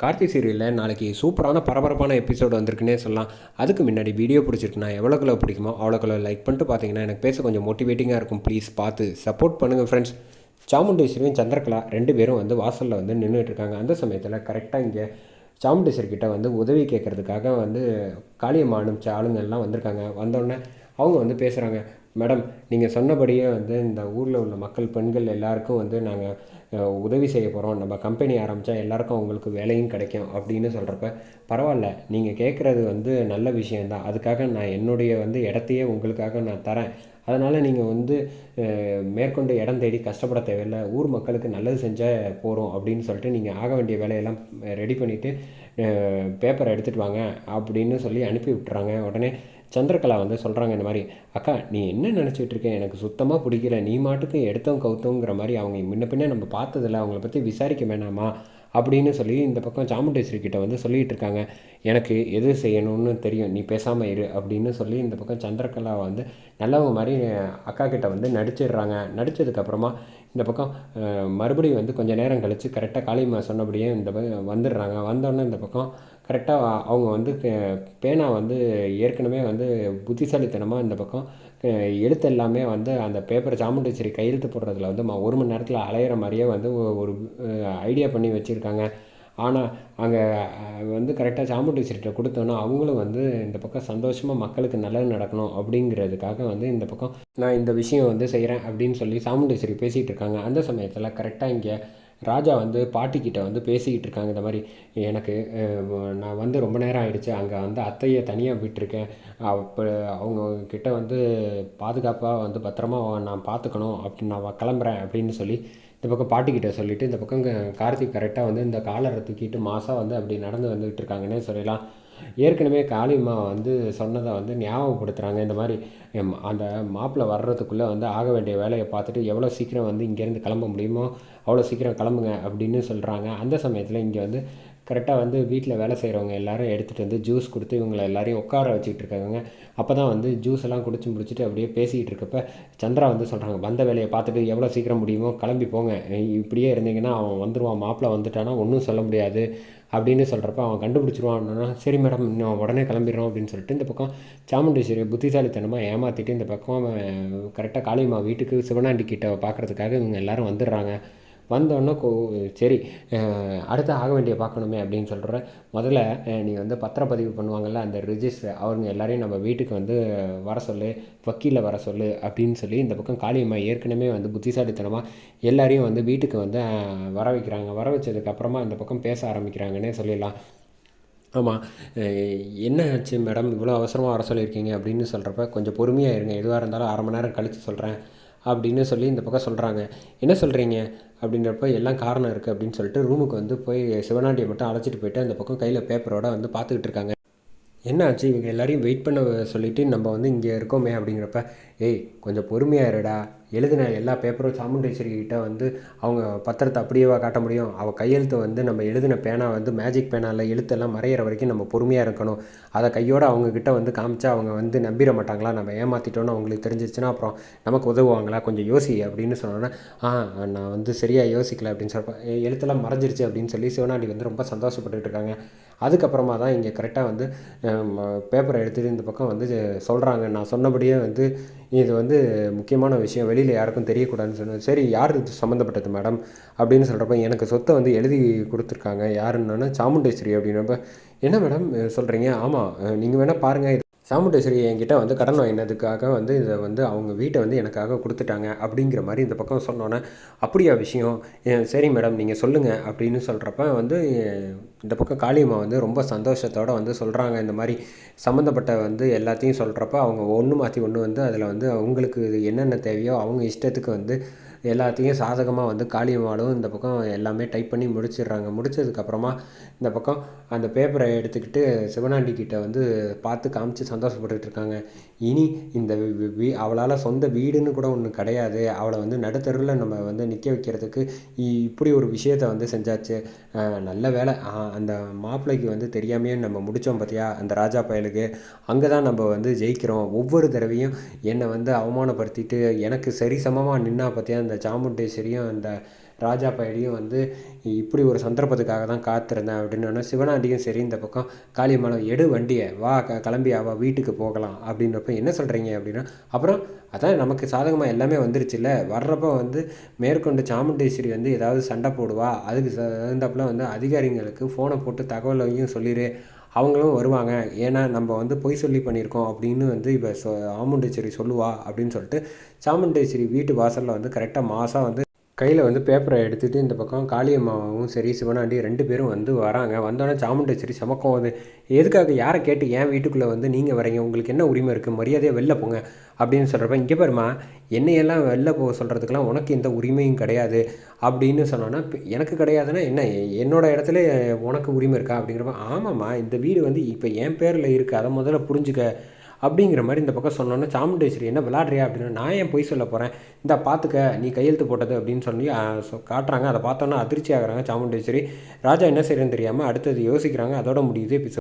கார்த்தி சீரியலில் நாளைக்கு சூப்பரான பரபரப்பான எபிசோடு வந்திருக்குன்னே சொல்லலாம். அதுக்கு முன்னாடி வீடியோ பிடிச்சிருக்குன்னா எவ்வளோக்குள்ள பிடிக்குமோ அவ்வளோக்குள்ள லைக் பண்ணிட்டு பார்த்தீங்கன்னா எனக்கு பேச கொஞ்சம் மோட்டிவேட்டிங்காக இருக்கும். ப்ளீஸ் பார்த்து சப்போர்ட் பண்ணுங்கள் ஃப்ரெண்ட்ஸ் சாமுண்டேஸ்வரியும் சந்திரகலா ரெண்டு பேரும் வந்து வாசலில் வந்து நின்றுட்டு இருக்காங்க. அந்த சமயத்தில் கரெக்டாக இங்கே சாமுண்டேஸ்வர்கிட்ட வந்து உதவி கேட்குறதுக்காக வந்து காளியம்மா அனுப்பிச்ச ஆளுங்கள்லாம் வந்திருக்காங்க. வந்தோடனே அவங்க வந்து பேசுகிறாங்க மேடம் நீங்கள் சொன்னபடியே வந்து இந்த ஊரில் உள்ள மக்கள் பெண்கள் எல்லாருக்கும் வந்து நாங்கள் உதவி செய்ய போகிறோம் நம்ம கம்பெனி ஆரம்பித்தா எல்லாருக்கும் அவங்களுக்கு வேலையும் கிடைக்கும் அப்படின்னு சொல்கிறப்ப பரவாயில்ல. நீங்கள் கேட்குறது வந்து நல்ல விஷயந்தான் அதுக்காக நான் என்னுடைய வந்து இடத்தையே உங்களுக்காக நான் தரேன். அதனால் நீங்கள் வந்து மேற்கொண்டு இடம் தேடி கஷ்டப்பட தேவையில்லை. ஊர் மக்களுக்கு நல்லது செஞ்சால் போகிறோம் அப்படின்னு சொல்லிட்டு நீங்கள் ஆக வேண்டிய வேலையெல்லாம் ரெடி பண்ணிவிட்டு பேப்பரை எடுத்துகிட்டு வாங்க அப்படின்னு சொல்லி அனுப்பி விட்டுறாங்க. உடனே சந்திரகலா வந்து சொல்கிறாங்க இந்த மாதிரி அக்கா நீ என்ன நினச்சிட்டு இருக்க? எனக்கு சுத்தமாக பிடிக்கல. நீ மாட்டுக்கு எடுத்தோம் கவுத்தோங்கிற மாதிரி அவங்க முன்ன பின்ன நம்ம பார்த்ததில்ல. அவங்கள பற்றி விசாரிக்க வேணாமா? அப்படின்னு சொல்லி இந்த பக்கம் சாமுண்டேஸ்வரி கிட்ட வந்து சொல்லிகிட்டு இருக்காங்க. எனக்கு எது செய்யணும்னு தெரியும். நீ பேசாமல் இரு அப்படின்னு சொல்லி இந்த பக்கம் சந்திரகலா வந்து நல்லவங்க மாதிரி அக்கா கிட்ட வந்து நடிச்சிடுறாங்க. நடித்ததுக்கப்புறமா இந்த பக்கம் மறுபடியும் வந்து கொஞ்சம் நேரம் கழித்து கரெக்டாக காளிமா சொன்னபடியே இந்த பக்கம் வந்துடுறாங்க. வந்தோடனே இந்த பக்கம் கரெக்டாக அவங்க வந்து பே- பேனா வந்து ஏற்கனவே வந்து புத்திசாலித்தனமாக இந்த பக்கம் எழுத்து எல்லாமே வந்து அந்த பேப்பர் சாமுண்டேஸ்வரி கையெழுத்து போடுறதுல வந்து ஒரு மணி நேரத்தில் அலையிற மாதிரியே வந்து ஒரு ஐடியா பண்ணி வச்சுருக்காங்க. ஆனால் அங்கே வந்து கரெக்டாக சாமுண்டேஸ்வரிட்ட கொடுத்தோன்னா அவங்களும் வந்து இந்த பக்கம் சந்தோஷமாக மக்களுக்கு நல்லது நடக்கணும் அப்படிங்கிறதுக்காக வந்து இந்த பக்கம் நான் இந்த விஷயம் வந்து செய்கிறேன் அப்படின்னு சொல்லி சாமுண்டேஸ்வரி பேசிகிட்டு இருக்காங்க. அந்த சமயத்தில் கரெக்டாக இங்கே ராஜா வந்து பாட்டிக்கிட்ட வந்து பேசிக்கிட்டு இருக்காங்க. இந்த மாதிரி எனக்கு நான் வந்து ரொம்ப நேரம் ஆயிடுச்சு. அங்கே வந்து அத்தையை தனியாக விட்டுருக்கேன். அப்போ அவங்க கிட்ட வந்து பாதுகாப்பாக வந்து பத்திரமா நான் பார்த்துக்கணும் அப்படின்னு நான் கிளம்புறேன் அப்படின்னு சொல்லி இந்த பக்கம் பாட்டிக்கிட்ட சொல்லிவிட்டு இந்த பக்கம் கார்த்திக் கரெக்டாக வந்து இந்த காலரை தூக்கிட்டு மாதம் வந்து அப்படி நடந்து வந்துகிட்டு இருக்காங்கன்னே சொல்லலாம். ஏற்கனவே காளியம்மா வந்து சொன்னதை வந்து ஞாபகப்படுத்துகிறாங்க இந்த மாதிரி அந்த மாப்பிள்ளை வர்றதுக்குள்ளே வந்து ஆக வேண்டிய வேலையை பார்த்துட்டு எவ்வளோ சீக்கிரம் வந்து இங்கேருந்து கிளம்ப முடியுமோ அவ்வளோ சீக்கிரம் கிளம்புங்க அப்படின்னு சொல்கிறாங்க அந்த சமயத்தில் இங்கே வந்து கரெக்டாக வந்து வீட்டில் வேலை செய்கிறவங்க எல்லோரும் எடுத்துகிட்டு வந்து ஜூஸ் கொடுத்து இவங்களை எல்லாரையும் உட்கார வச்சுக்கிட்டு இருக்காங்க அப்போ தான் வந்து ஜூஸ் எல்லாம் குடிச்சு முடிச்சுட்டு அப்படியே பேசிக்கிட்டு இருக்கப்ப சந்திரா வந்து சொல்கிறாங்க வந்த வேலையை பார்த்துட்டு எவ்வளோ சீக்கிரம் முடியுமோ கிளம்பி போங்க. இப்படியே இருந்தீங்கன்னா அவன் வந்துடுவான் மாப்பிள்ளை வந்துட்டானா ஒன்றும் சொல்ல முடியாது. அப்படின்னு சொல்கிறப்ப அவன் கண்டுபிடிச்சிருவான்னா சரி மேடம் இன்னும் உடனே கிளம்பிடுறோம். அப்படின்னு சொல்லிட்டு இந்த பக்கம் சாமுண்டேஸ்வரி புத்திசாலித்தனமாக ஏமாற்றிட்டு இந்த பக்கம் கரெக்டாக காளியம்மா வீட்டுக்கு சிவனாண்டி கிட்ட பார்க்குறதுக்காக இவங்க எல்லாரும் வந்துடுறாங்க. வந்தோடனே கோ சரி அடுத்து ஆக வேண்டிய பார்க்கணுமே அப்படின்னு சொல்கிற முதல்ல நீ வந்து பத்திரப்பதிவு பண்ணுவாங்கள்ல அந்த ரிஜிஸ்டர் அவங்க எல்லாரையும் நம்ம வீட்டுக்கு வந்து வர சொல்லு வக்கீலில் வர சொல்லு அப்படின்னு சொல்லி இந்த பக்கம் காளியம்மா ஏற்கனவே வந்து புத்திசாலித்தனமாக எல்லாரையும் வந்து வீட்டுக்கு வந்து வர வைக்கிறாங்க. வர வச்சதுக்கப்புறமா இந்த பக்கம் பேச ஆரம்பிக்கிறாங்கன்னே சொல்லிடலாம். ஆமாம் என்ன ஆச்சு மேடம்? இவ்வளோ அவசரமாக வர சொல்லியிருக்கீங்க அப்படின்னு சொல்கிறப்ப கொஞ்சம் பொறுமையாக இருங்க. எதுவாக இருந்தாலும் அரை மணி நேரம் கழித்து சொல்கிறேன் அப்படின்னு சொல்லி இந்த பக்கம் சொல்கிறாங்க என்ன சொல்கிறீங்க அப்படின்றப்ப எல்லாம் காரணம் இருக்குது அப்படின்னு சொல்லிட்டு ரூமுக்கு வந்து போய் சிவனாண்டியை மட்டும் அழைச்சிட்டு போயிட்டு அந்த பக்கம் கையில் பேப்பரோட வந்து பார்த்துக்கிட்டு இருக்காங்க. என்ன ஆச்சு? இவங்க எல்லாரையும் வெயிட் பண்ண சொல்லிவிட்டு நம்ம வந்து இங்கே இருக்கோமே அப்படிங்கிறப்ப ஏய் கொஞ்சம் பொறுமையாக இருடா. எழுதின எல்லா பேப்பரும் சாமுண்டேஸ்வரி கிட்ட வந்து அவங்க பத்திரத்தை அப்படியேவா காட்ட முடியும்? அவள் கையெழுத்து வந்து நம்ம எழுதின பேனா வந்து மேஜிக் பேனாவில் எழுத்தெல்லாம் மறையிற வரைக்கும் நம்ம பொறுமையாக இருக்கணும். அதை கையோடு அவங்கக்கிட்ட வந்து காமிச்சா அவங்க வந்து நம்பிட மாட்டாங்களா? நம்ம ஏமாற்றிட்டோன்னு அவங்களுக்கு தெரிஞ்சிச்சுன்னா அப்புறம் நமக்கு உதவுவாங்களா? கொஞ்சம் யோசி அப்படின்னு சொன்னோன்னே ஆ நான் வந்து சரியாக யோசிக்கல அப்படின்னு சொல்கிறப்ப எழுத்தெல்லாம் மறைஞ்சிருச்சு அப்படின்னு சொல்லி சிவனாண்டி வந்து ரொம்ப சந்தோஷப்பட்டுட்டு இருக்காங்க. அதுக்கப்புறமா தான் இங்கே கரெக்டாக வந்து பேப்பரை எடுத்துகிட்டு இந்த பக்கம் வந்து சொல்கிறாங்க நான் சொன்னபடியே வந்து இது வந்து முக்கியமான விஷயம். வெளியில் யாருக்கும் தெரியக்கூடாதுன்னு சொன்னேன் சரி யார் இது சம்மந்தப்பட்டது மேடம்? அப்படின்னு சொல்கிறப்ப எனக்கு சொத்தை வந்து எழுதி கொடுத்துருக்காங்க. யாருன்னா சாமுண்டேஸ்வரி அப்படின்றப்ப என்ன மேடம் சொல்கிறீங்க ஆமாம் நீங்கள் வேணால் பாருங்கள் சாமுண்டேஸ்வரி என்கிட்ட வந்து கடன் வாங்கினதுக்காக வந்து இதை வந்து அவங்க வீட்டை வந்து எனக்காக கொடுத்துட்டாங்க அப்படிங்கிற மாதிரி இந்த பக்கம் சொன்னோன்னே அப்படியா விஷயம். சரி மேடம் நீங்கள் சொல்லுங்கள் அப்படின்னு சொல்கிறப்ப வந்து இந்த பக்கம் காளியம்மா வந்து ரொம்ப சந்தோஷத்தோடு வந்து சொல்கிறாங்க இந்த மாதிரி சம்மந்தப்பட்ட வந்து எல்லாத்தையும் சொல்கிறப்ப அவங்க ஒன்று மாற்றி ஒன்று வந்து அதில் வந்து அவங்களுக்கு இது என்னென்ன தேவையோ அவங்க இஷ்டத்துக்கு வந்து எல்லாத்தையும் சாதகமாக வந்து காளியம்மாலும் இந்த பக்கம் எல்லாமே டைப் பண்ணி முடிச்சிடுறாங்க. முடிச்சதுக்கப்புறமா இந்த பக்கம் அந்த பேப்பரை எடுத்துக்கிட்டு சிவனாண்டி கிட்ட வந்து பார்த்து காமிச்சு சந்தோஷப்பட்டுட்டு இருக்காங்க. இனி இந்த வீ- அவளால் சொந்த வீடுன்னு கூட ஒன்று கிடையாது. அவளை வந்து நடுத்தருவில் நம்ம வந்து நிற்க வைக்கிறதுக்கு இ- இப்படி ஒரு விஷயத்த வந்து செஞ்சாச்சு. நல்ல வேலை அந்த மாப்பிள்ளைக்கு வந்து தெரியாமையே நம்ம முடித்தோம் பார்த்தியா அந்த ராஜா பயலுக்கு. அங்கே தான் நம்ம வந்து ஜெயிக்கிறோம். ஒவ்வொரு தடவையும் என்னை வந்து அவமானப்படுத்திட்டு எனக்கு சரிசமமாக நின்னா பார்த்தியா அந்த சாமுண்டேஸ்வரியும் அந்த ராஜா பயடியும் வந்து இப்படி ஒரு சந்தர்ப்பத்துக்காக தான் காத்திருந்தேன் அப்படின்னு சிவனாண்டியும் சரி இந்த பக்கம் காளியம்மாளம் எடு வண்டியை வா க கிளம்பி அவ வீட்டுக்கு போகலாம். அப்படின்றப்ப என்ன சொல்கிறீங்க அப்படின்னா அப்புறம் அதான் நமக்கு சாதகமாக எல்லாமே வந்துருச்சுல்ல. வர்றப்போ வந்து மேற்கொண்டு சாமுண்டேஸ்வரி வந்து ஏதாவது சண்டை போடுவா. அதுக்கு தகுந்தப்பில் வந்து அதிகாரிங்களுக்கு ஃபோனை போட்டு தகவலையும் சொல்லிடு அவங்களும் வருவாங்க. ஏன்னா நம்ம வந்து பொய் சொல்லி பண்ணியிருக்கோம் அப்படின்னு வந்து இப்போ சொ ஆமுண்டேஸ்வரி சொல்லுவா அப்படின்னு சொல்லிட்டு சாமுண்டேஸ்வரி வீட்டு வாசலில் வந்து கரெக்டாக மாதம் வந்து கையில் வந்து பேப்பரை எடுத்துகிட்டு இந்த பக்கம் காளியம்மாவும் சரி சிவனாண்டி ரெண்டு பேரும் வந்து வராங்க. வந்தோடனே சாமுண்டேஸ்வரி சமக்கம் வந்து எதுக்காக யாரை கேட்டு ஏன் வீட்டுக்குள்ளே வந்து நீங்கள் வரீங்க? உங்களுக்கு என்ன உரிமை இருக்குது மரியாதையாக வெளில போங்க. அப்படின்னு சொல்கிறப்ப இங்கே பாருமா என்னையெல்லாம் வெளில போக சொல்கிறதுக்கெல்லாம் உனக்கு எந்த உரிமையும் கிடையாது. அப்படின்னு சொன்னோன்னா எனக்கு கிடையாதுன்னா என்ன? என்னோடய இடத்துல உனக்கு உரிமை இருக்கா? அப்படிங்கிறப்ப ஆமாம்மா இந்த வீடு வந்து இப்போ என் பேரில் இருக்குது அதை முதல்ல புரிஞ்சுக்க. அப்படிங்கிற மாதிரி இந்த பக்கம் சொன்னோன்னே சாமுண்டேஸ்வரி என்ன விளாட்றியா அப்படின்னா நான் ஏன் பொய் சொல்ல போகிறேன் இந்த பார்த்துக்க நீ கையெழுத்து போட்டது அப்படின்னு சொல்லி சொ- காட்டுறாங்க. அதை பார்த்தோன்னா அதிர்ச்சி ஆகிறாங்க சாமுண்டேஸ்வரி. ராஜா என்ன செய்யறதுன்னு தெரியாமல் அடுத்தது யோசிக்கிறாங்க. அதோட முடியுது எபிசோட்